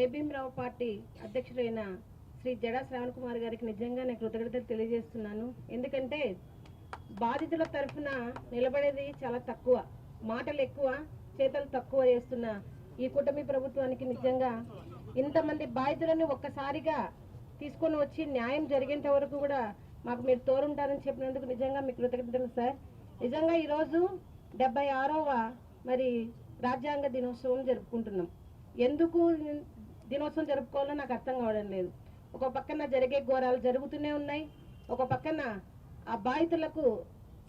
జేబీఎంరావు party అధ్యక్షుడైన శ్రీ జడా శ్రావణ్ కుమార్ గారికి నిజంగా నేను కృతజ్ఞతలు తెలియజేస్తున్నాను. ఎందుకంటే బాధితుల తరఫున నిలబడేది చాలా తక్కువ మాటలు ఎక్కువ చేతలు తక్కువ చేస్తున్న ఈ కూటమి ప్రభుత్వానికి నిజంగా ఇంతమంది బాధితులను ఒక్కసారిగా తీసుకొని వచ్చి న్యాయం జరిగేంత వరకు కూడా మాకు మీరు తోరుంటారని చెప్పినందుకు నిజంగా మీకు కృతజ్ఞతలు సార్. నిజంగా ఈరోజు డెబ్బై ఆరవ మరి రాజ్యాంగ దినోత్సవం జరుపుకుంటున్నాం. ఎందుకు దినోత్సవం జరుపుకోవాలో నాకు అర్థం కావడం లేదు. ఒక పక్కన జరిగే ఘోరాలు జరుగుతూనే ఉన్నాయి. ఒక పక్కన ఆ బాధితులకు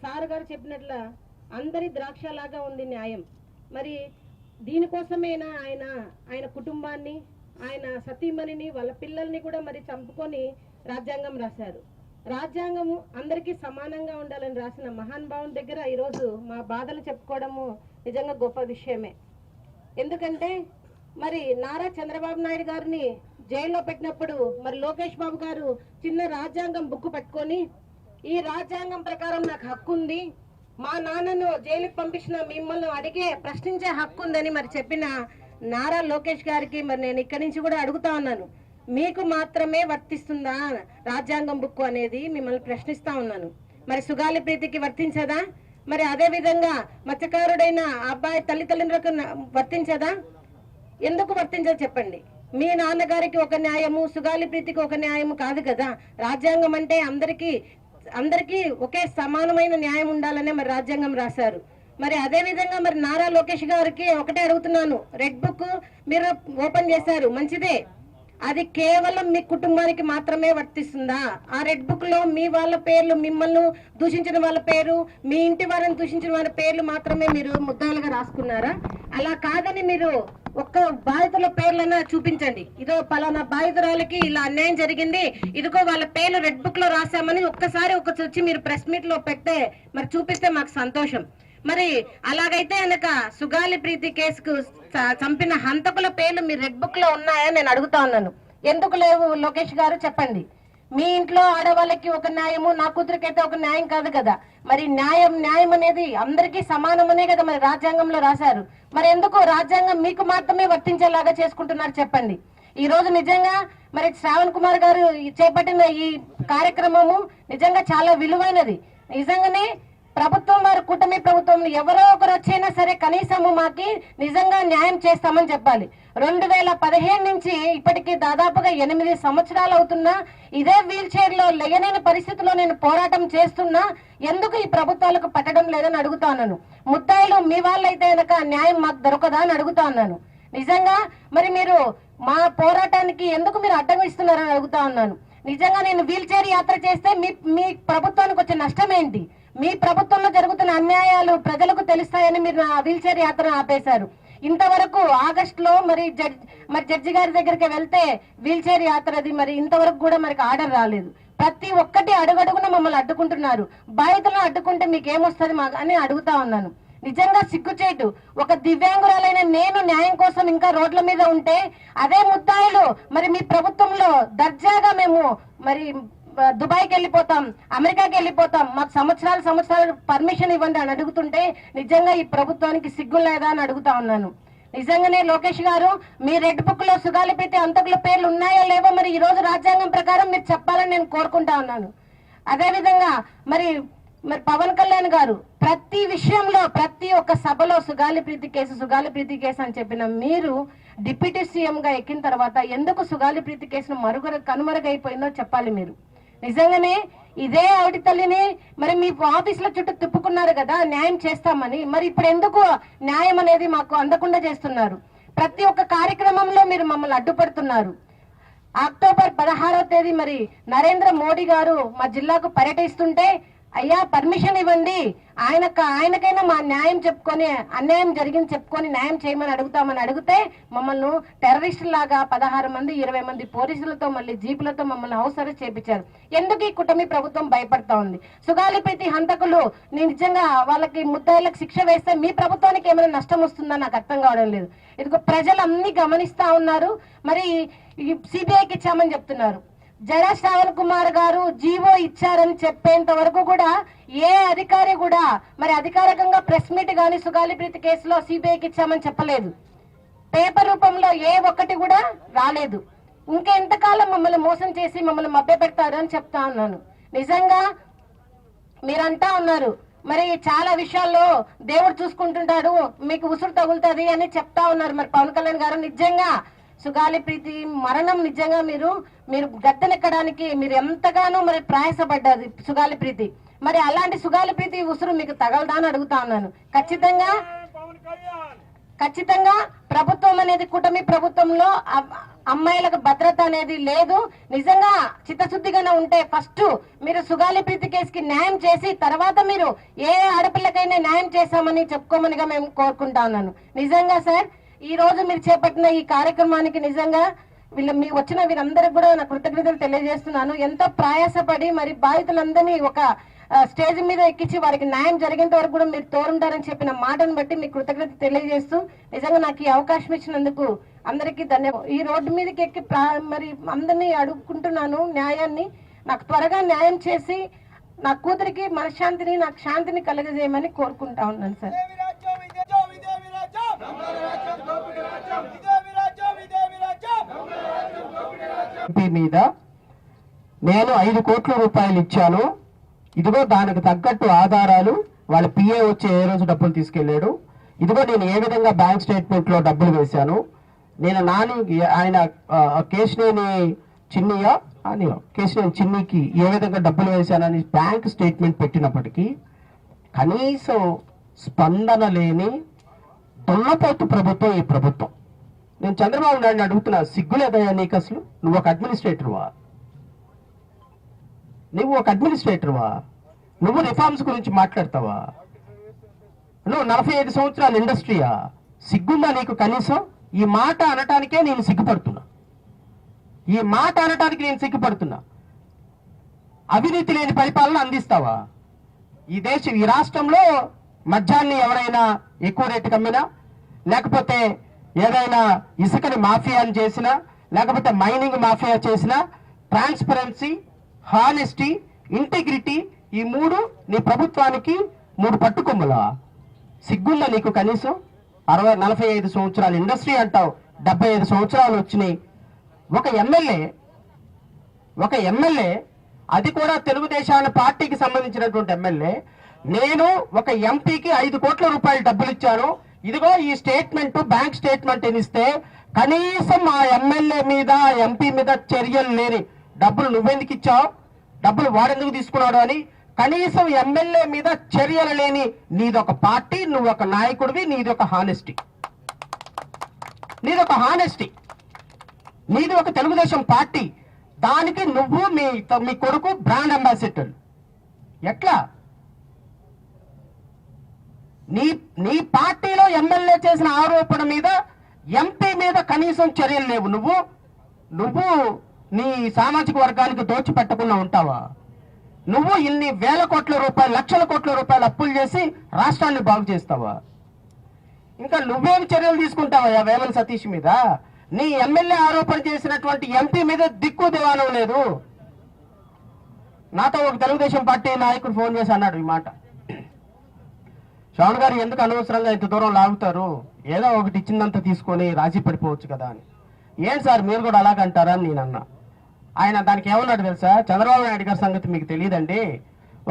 సార్ గారు చెప్పినట్ల అందరి ద్రాక్షలాగా ఉంది న్యాయం. మరి దీనికోసమేనా ఆయన ఆయన కుటుంబాన్ని ఆయన సతీమణిని వాళ్ళ పిల్లల్ని కూడా మరి చంపుకొని రాజ్యాంగం రాశారు. రాజ్యాంగము అందరికీ సమానంగా ఉండాలని రాసిన మహాన్ భావం దగ్గర ఈరోజు మా బాధలు చెప్పుకోవడము నిజంగా గొప్ప విషయమే. ఎందుకంటే మరి నారా చంద్రబాబు నాయుడు గారిని జైల్లో పెట్టినప్పుడు మరి లోకేష్ బాబు గారు చిన్న రాజ్యాంగం బుక్ పట్టుకొని ఈ రాజ్యాంగం ప్రకారం నాకు హక్కు ఉంది. మా నాన్నను జైలుకి పంపించిన మిమ్మల్ని అడిగే ప్రశ్నించే హక్కు ఉందని మరి చెప్పిన నారా లోకేష్ గారికి మరి నేను ఇక్కడి నుంచి కూడా అడుగుతా ఉన్నాను. మీకు మాత్రమే వర్తిస్తుందా రాజ్యాంగం బుక్ అనేది? మిమ్మల్ని ప్రశ్నిస్తా ఉన్నాను. మరి సుగాలి ప్రీతికి వర్తించదా? మరి అదే విధంగా మత్స్యకారుడైన అబ్బాయి తల్లిదండ్రులకు న- వర్తించదా? ఎందుకు వర్తించదు చెప్పండి? మీ నాన్నగారికి ఒక న్యాయము సుగాలి ప్రీతికి ఒక న్యాయము కాదు కదా? రాజ్యాంగం అంటే అందరికీ అందరికీ ఒకే సమానమైన న్యాయం ఉండాలనే మరి రాజ్యాంగం రాశారు. మరి అదే విధంగా మరి నారా లోకేష్ గారికి ఒకటే అడుగుతున్నాను. రెడ్ బుక్ మీరు ఓపెన్ చేశారు. మంచిదే. అది కేవలం మీ కుటుంబానికి మాత్రమే వర్తిస్తుందా? ఆ రెడ్ బుక్లో మీ వాళ్ళ పేర్లు మిమ్మల్ని దూషించిన వాళ్ళ పేరు మీ ఇంటి వారిని దూషించిన వాళ్ళ పేర్లు మాత్రమే మీరు ముద్దాలుగా రాసుకున్నారా? అలా కాదని మీరు ఒక్క బాధితుల పేర్లైనా చూపించండి. ఇదో పలానా బాధితురాలకి ఇలా అన్యాయం జరిగింది. ఇదిగో వాళ్ళ పేర్లు రెడ్ బుక్లో రాసామని ఒక్కసారి ఒక వచ్చి మీరు ప్రెస్ మీట్లో పెడితే మరి చూపిస్తే మాకు సంతోషం. మరి అలాగైతే కనుక సుగాలి ప్రీతి కేసుకు చంపిన హంతకుల పేర్లు మీ రెడ్ బుక్లో ఉన్నాయా నేను అడుగుతా ఉన్నాను. ఎందుకు లేవు లోకేష్ గారు? చెప్పండి. మీ ఇంట్లో ఆడవాళ్ళకి ఒక న్యాయము నా కూతురికైతే ఒక న్యాయం కాదు కదా. మరి న్యాయం న్యాయం అనేది అందరికీ సమానమనే కదా మరి రాజ్యాంగంలో రాశారు. మరి ఎందుకు రాజ్యాంగం మీకు మాత్రమే వర్తించేలాగా చేసుకుంటున్నారు చెప్పండి. ఈ రోజు నిజంగా మరి శ్రావణ్ కుమార్ గారు చేపట్టిన ఈ కార్యక్రమము నిజంగా చాలా విలువైనది. నిజంగానే ప్రభుత్వం వారు కూటమి ప్రభుత్వం ఎవరో ఒకరు వచ్చైనా సరే కనీసము మాకి నిజంగా న్యాయం చేస్తామని చెప్పాలి. రెండు వేల పదిహేను నుంచి ఇప్పటికి దాదాపుగా ఎనిమిది సంవత్సరాలు అవుతున్నా ఇదే వీల్ చైర్లో లేయలేని పరిస్థితిలో నేను పోరాటం చేస్తున్నా ఎందుకు ఈ ప్రభుత్వాలకు పట్టడం లేదని అడుగుతాను ముత్తాయిలు ముద్దాయిలు మీ వాళ్ళైతే కనుక న్యాయం మాకు దొరకదా అని అడుగుతాను నిజంగా మరి మీరు మా పోరాటానికి ఎందుకు మీరు అడ్డం ఇస్తున్నారని అడుగుతా ఉన్నాను. నిజంగా నేను వీల్ చైర్ యాత్ర చేస్తే మీ మీ ప్రభుత్వానికి వచ్చే నష్టం ఏంటి? మీ ప్రభుత్వంలో జరుగుతున్న అన్యాయాలు ప్రజలకు తెలుస్తాయని మీరు నా వీల్ చైర్ యాత్రను ఆపేశారు. ఇంతవరకు ఆగస్ట్లో మరి జడ్జి మరి జడ్జి గారి దగ్గరికి వెళ్తే వీల్ చైర్ యాత్రది మరి ఇంతవరకు కూడా మనకి ఆర్డర్ రాలేదు. ప్రతి ఒక్కటి అడుగడుగున మమ్మల్ని అడ్డుకుంటున్నారు. బాధితులను అడ్డుకుంటే మీకు ఏమొస్తుంది మాకు అని అడుగుతా ఉన్నాను. నిజంగా సిగ్గుచేటు. ఒక దివ్యాంగురాలైన నేను న్యాయం కోసం ఇంకా రోడ్ల మీద ఉంటే అదే ముద్దాయిలు మరి మీ ప్రభుత్వంలో దర్జాగా మేము మరి దుబాయ్కి వెళ్ళిపోతాం అమెరికాకి వెళ్ళిపోతాం. మాకు సంవత్సరాలు సంవత్సరాలు పర్మిషన్ ఇవ్వండి అని అడుగుతుంటే నిజంగా ఈ ప్రభుత్వానికి సిగ్గు లేదా అని అడుగుతా ఉన్నాను. నిజంగానే లోకేష్ గారు మీ రెడ్ బుక్లో సుగాలి పెట్టి అంతకుల పేర్లు ఉన్నాయో లేవో మరి ఈ రోజు రాజ్యాంగం ప్రకారం మీరు చెప్పాలని నేను కోరుకుంటా ఉన్నాను. అదేవిధంగా మరి మరి పవన్ కళ్యాణ్ గారు ప్రతి విషయంలో ప్రతి ఒక్క సభలో సుగాలి ప్రీతి కేసు సుగాలి ప్రీతి కేసు అని చెప్పిన మీరు డిప్యూటీ సీఎం గా ఎక్కిన తర్వాత ఎందుకు సుగాలి ప్రీతి కేసును మరుగు కనుమరుగైపోయిందో చెప్పాలి మీరు. నిజంగానే ఇదే ఆవిడ తల్లిని మరి మీ ఆఫీసుల చుట్టూ తిప్పుకున్నారు కదా న్యాయం చేస్తామని. మరి ఇప్పుడు ఎందుకు న్యాయం అనేది మాకు అందకుండా చేస్తున్నారు? ప్రతి ఒక్క కార్యక్రమంలో మీరు మమ్మల్ని అడ్డుపడుతున్నారు. అక్టోబర్ పదహారవ తేదీ మరి నరేంద్ర మోడీ గారు మా జిల్లాకు పర్యటిస్తుంటే అయ్యా పర్మిషన్ ఇవ్వండి. ఆయన ఆయనకైనా మా న్యాయం చెప్పుకొని అన్యాయం జరిగింది చెప్పుకొని న్యాయం చేయమని అడుగుతామని అడిగితే మమ్మల్ని టెర్రరిస్ట్ లాగా పదహారు మంది ఇరవై మంది పోలీసులతో మళ్ళీ జీపులతో మమ్మల్ని హౌస్ అరెస్ట్ చేపించారు. ఎందుకు ఈ కుటుంబీ ప్రభుత్వం భయపడతా ఉంది సుగాలిపేటి హంతకులు నిజంగా వాళ్ళకి ముద్దాయిలకు శిక్ష వేస్తే మీ ప్రభుత్వానికి ఏమైనా నష్టం వస్తుందా? నాకు అర్థం కావడం లేదు. ఇదిగో ప్రజలు అన్ని గమనిస్తా ఉన్నారు. మరి సిబిఐకి ఇచ్చామని చెప్తున్నారు. జడ శ్రావణ్ కుమార్ గారు జీవో ఇచ్చారని చెప్పేంత వరకు కూడా ఏ అధికారి కూడా మరి అధికారికంగా ప్రెస్ మీట్ గాని సుగాలి ప్రీతి కేసులో సిబిఐకి ఇచ్చామని చెప్పలేదు. పేపర్ రూపంలో ఏ ఒక్కటి కూడా రాలేదు. ఇంకెంతకాలం మమ్మల్ని మోసం చేసి మమ్మల్ని మభ్య పెడతారు అని చెప్తా ఉన్నాను. నిజంగా మీరంటా ఉన్నారు. మరి చాలా విషయాల్లో దేవుడు చూసుకుంటుంటాడు మీకు ఉసురు తగులుతుంది అని చెప్తా ఉన్నారు. మరి పవన్ కళ్యాణ్ గారు నిజంగా సుగాలి ప్రీతి మరణం నిజంగా మీరు మీరు గద్దెనెక్కడానికి మీరు ఎంతగానో మరి ప్రయాసపడ్డారు సుగాలి ప్రీతి మరి అలాంటి సుగాలి ప్రీతి ఉసురు మీకు తగలదా అని అడుగుతా ఉన్నాను. ఖచ్చితంగా ఖచ్చితంగా ప్రభుత్వం అనేది కూటమి ప్రభుత్వంలో అమ్మాయిలకు భద్రత అనేది లేదు. నిజంగా చిత్తశుద్ధిగానే ఉంటే ఫస్ట్ మీరు సుగాలి ప్రీతి కేసుకి న్యాయం చేసి తర్వాత మీరు ఏ ఆడపిల్లకైనా న్యాయం చేశామని చెప్పుకోమనిగా మేము కోరుకుంటా ఉన్నాను. నిజంగా సార్ ఈ రోజు మీరు చేపట్టిన ఈ కార్యక్రమానికి నిజంగా వీళ్ళ మీ వచ్చిన వీరందరికి కూడా నా కృతజ్ఞతలు తెలియజేస్తున్నాను. ఎంతో ప్రయాసపడి మరి బాధితులందరినీ ఒక స్టేజ్ మీద ఎక్కించి వారికి న్యాయం జరిగేంత వరకు కూడా మీరు తోరుంటారని చెప్పిన మాటను బట్టి మీ కృతజ్ఞత తెలియజేస్తూ నిజంగా నాకు ఈ అవకాశం ఇచ్చినందుకు అందరికీ ధన్యవాదాలు. ఈ రోడ్డు మీదకి ఎక్కి మరి అందరినీ అడుగుకుంటున్నాను న్యాయాన్ని. నాకు త్వరగా న్యాయం చేసి నా కూతురికి మనశ్శాంతిని నాకు శాంతిని కలగజేయమని కోరుకుంటా ఉన్నాను సార్ ఇదే విరాజ్యం ఇదే జో ఇదే విరాజ్యం ఇదే విరాజ్యం ఇదే విరాజ్యం ఎంపీ మీద నేను ఐదు కోట్ల రూపాయలు ఇచ్చాను. ఇదిగో దానికి తగ్గట్టు ఆధారాలు. వాళ్ళ పిఏ వచ్చే ఏ రోజు డబ్బులు తీసుకెళ్ళాడు. ఇదిగో నేను ఏ విధంగా బ్యాంక్ స్టేట్మెంట్లో డబ్బులు వేశాను. నేను నాని ఆయన ఆ, కేశినేని అని కేశినేని చిన్నికి ఏ విధంగా డబ్బులు వేశానని బ్యాంక్ స్టేట్మెంట్ పెట్టినప్పటికీ కనీసం స్పందన లేని దొల్లపోతు ప్రభుత్వం ఈ ప్రభుత్వం. నేను చంద్రబాబు నాయుడు అడుగుతున్నా సిగ్గులేదయ్యా నీకు అసలు? నువ్వు ఒక అడ్మినిస్ట్రేటర్వా? నువ్వు ఒక అడ్మినిస్ట్రేటర్వా? నువ్వు రిఫార్మ్స్ గురించి మాట్లాడతావా? నువ్వు నలభై ఐదు సంవత్సరాల ఇండస్ట్రీయా? సిగ్గుందా నీకు కనీసం? ఈ మాట అనటానికే నేను సిగ్గుపడుతున్నా. ఈ మాట అనటానికి నేను సిగ్గుపడుతున్నా. అవినీతి లేని పరిపాలన అందిస్తావా? ఈ దేశం ఈ రాష్ట్రంలో మద్యాన్ని ఎవరైనా ఎక్కువ రేటుకి అమ్మినా? లేకపోతే ఏదైనా ఇసుకని మాఫియాని చేసినా లేకపోతే మైనింగ్ మాఫియా చేసినా ట్రాన్స్పరెన్సీ హానెస్టీ ఇంటిగ్రిటీ ఈ మూడు నీ ప్రభుత్వానికి మూడు పట్టుకొమ్ములా. సిగ్గుందా నీకు కనీసం? అరవై నలభై ఐదు సంవత్సరాలు ఇండస్ట్రీ అంటావు డెబ్బై ఐదు సంవత్సరాలు వచ్చినాయి. ఒక ఎమ్మెల్యే ఒక ఎమ్మెల్యే అది కూడా తెలుగుదేశాన్ని పార్టీకి సంబంధించినటువంటి ఎమ్మెల్యే నేను ఒక ఎంపీకి ఐదు కోట్ల రూపాయలు డబ్బులు ఇచ్చాను ఇదిగో ఈ స్టేట్మెంట్ బ్యాంక్ స్టేట్మెంట్ ఇస్తే కనీసం ఆ ఎమ్మెల్యే మీద ఆ ఎంపీ మీద చర్యలు లేని డబ్బులు నువ్వెందుకు ఇచ్చావు? డబ్బులు వాడెందుకు తీసుకున్నాడు అని కనీసం ఎమ్మెల్యే మీద చర్యలు లేని నీదొక పార్టీ నువ్వు ఒక నాయకుడివి నీదొక హానెస్టీ నీదొక హానెస్టీ నీది ఒక తెలుగుదేశం పార్టీ. దానికి నువ్వు మీ మీ కొడుకు బ్రాండ్ అంబాసిడర్ ఎట్లా? నీ నీ పార్టీలో ఎమ్మెల్యే చేసిన ఆరోపణ మీద ఎంపీ మీద కనీసం చర్యలు లేవు. నువ్వు నువ్వు నీ సామాజిక వర్గానికి దోచిపెట్టకుండా ఉంటావా? నువ్వు ఇన్ని వేల కోట్ల రూపాయలు లక్షల కోట్ల రూపాయలు అప్పులు చేసి రాష్ట్రాన్ని బాగు చేస్తావా? ఇంకా నువ్వేం చర్యలు తీసుకుంటావా వేమన సతీష్ మీద? నీ ఎమ్మెల్యే ఆరోపణ చేసినటువంటి ఎంపీ మీద దిక్కు దివానం లేదు. నాతో ఒక తెలుగుదేశం పార్టీ నాయకుడు ఫోన్ చేసి అన్నాడు ఈ మాట. శ్రవణ్ గారు ఎందుకు అనవసరంగా ఇంత దూరం లాగుతారు? ఏదో ఒకటి ఇచ్చిందంత తీసుకొని రాజీ పడిపోవచ్చు కదా అని. ఏం సార్ మీరు కూడా అలాగంటారా అని నేను అన్నా ఆయన దానికి ఏమన్నాడు తెలుసా? చంద్రబాబు నాయుడు గారి సంగతి మీకు తెలియదండి.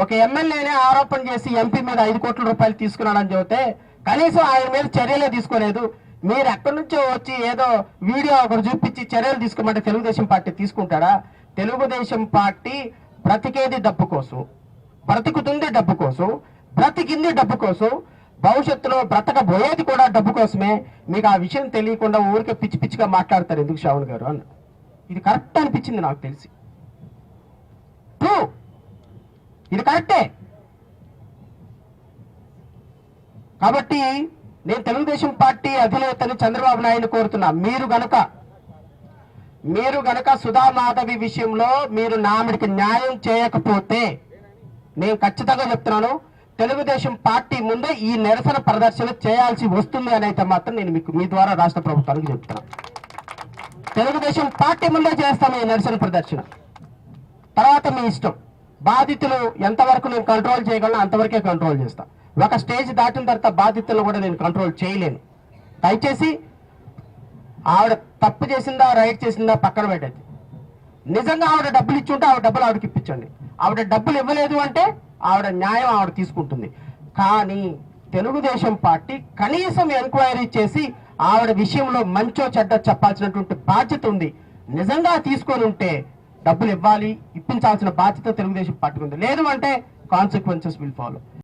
ఒక ఎమ్మెల్యేనే ఆరోపణ చేసి ఎంపీ మీద ఐదు కోట్ల రూపాయలు తీసుకున్నాడని చెబితే కనీసం ఆయన మీద చర్యలే తీసుకోలేదు. మీరు ఎక్కడి నుంచో వచ్చి ఏదో వీడియో ఒకటి చూపించి చర్యలు తీసుకోమంటే తెలుగుదేశం పార్టీ తీసుకుంటాడా? తెలుగుదేశం పార్టీ బ్రతికేది డబ్బు కోసం బ్రతుకుతుంది డబ్బు కోసం బ్రతికింది డబ్బు కోసం భవిష్యత్తులో బ్రతకబోయేది కూడా డబ్బు కోసమే. మీకు ఆ విషయం తెలియకుండా ఊరికే పిచ్చి పిచ్చిగా మాట్లాడతారు ఎందుకు శ్రావణ్ గారు అన్న. ఇది కరెక్ట్ అనిపించింది నాకు తెలిసి. ట్రూ ఇది కరెక్టే. కాబట్టి నేను తెలుగుదేశం పార్టీ అధినేతని చంద్రబాబు నాయుడు కోరుతున్నా. మీరు గనక మీరు గనక సుధామాధవి విషయంలో మీరు నామిడికి న్యాయం చేయకపోతే నేను ఖచ్చితంగా చెప్తున్నాను తెలుగుదేశం పార్టీ ముందే ఈ నిరసన ప్రదర్శన చేయాల్సి వస్తుంది అని అయితే మాత్రం నేను మీకు మీ ద్వారా రాష్ట్ర ప్రభుత్వానికి చెప్తాను తెలుగుదేశం పార్టీ ముందే చేస్తాము ఈ నిరసన ప్రదర్శన. తర్వాత మీ ఇష్టం. బాధితులు ఎంతవరకు నేను కంట్రోల్ చేయగలను అంతవరకే కంట్రోల్ చేస్తాను ఒక స్టేజ్ దాటిన తర్వాత బాధితులను కూడా నేను కంట్రోల్ చేయలేను. దయచేసి ఆవిడ తప్పు చేసిందా రైట్ చేసిందా పక్కన పెట్టేది నిజంగా ఆవిడ డబ్బులు ఇచ్చి ఉంటే ఆవిడ డబ్బులు ఆవిడకి ఇప్పించండి. ఆవిడ డబ్బులు ఇవ్వలేదు అంటే ఆవిడ న్యాయం ఆవిడ తీసుకుంటుంది. కానీ తెలుగుదేశం పార్టీ కనీసం ఎంక్వైరీ చేసి ఆవిడ విషయంలో మంచో చెడ్డ చెప్పాల్సినటువంటి బాధ్యత ఉంది. నిజంగా తీసుకొని ఉంటే డబ్బులు ఇవ్వాలి ఇప్పించాల్సిన బాధ్యత తెలుగుదేశం పార్టీకి ఉంది. లేదు అంటే కాన్సిక్వెన్సెస్ విల్ ఫాలో